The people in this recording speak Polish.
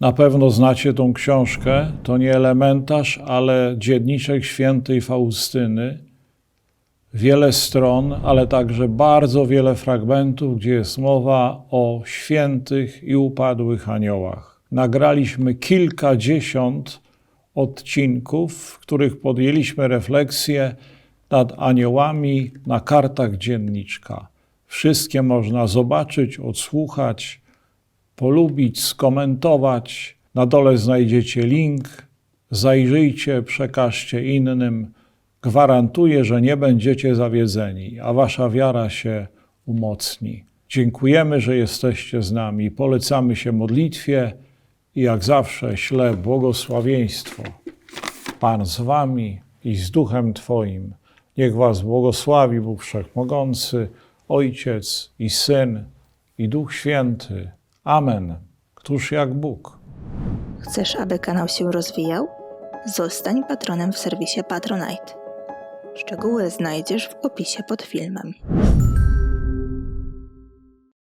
Na pewno znacie tą książkę. To nie elementarz, ale dzienniczek świętej Faustyny. Wiele stron, ale także bardzo wiele fragmentów, gdzie jest mowa o świętych i upadłych aniołach. Nagraliśmy kilkadziesiąt odcinków, w których podjęliśmy refleksję nad aniołami na kartach dzienniczka. Wszystkie można zobaczyć, odsłuchać, polubić, skomentować. Na dole znajdziecie link. Zajrzyjcie, przekażcie innym. Gwarantuję, że nie będziecie zawiedzeni, a wasza wiara się umocni. Dziękujemy, że jesteście z nami. Polecamy się modlitwie i jak zawsze ślę błogosławieństwo. Pan z wami i z duchem Twoim. Niech was błogosławi Bóg Wszechmogący, Ojciec i Syn i Duch Święty. Amen. Któż jak Bóg? Chcesz, aby kanał się rozwijał? Zostań patronem w serwisie Patronite. Szczegóły znajdziesz w opisie pod filmem.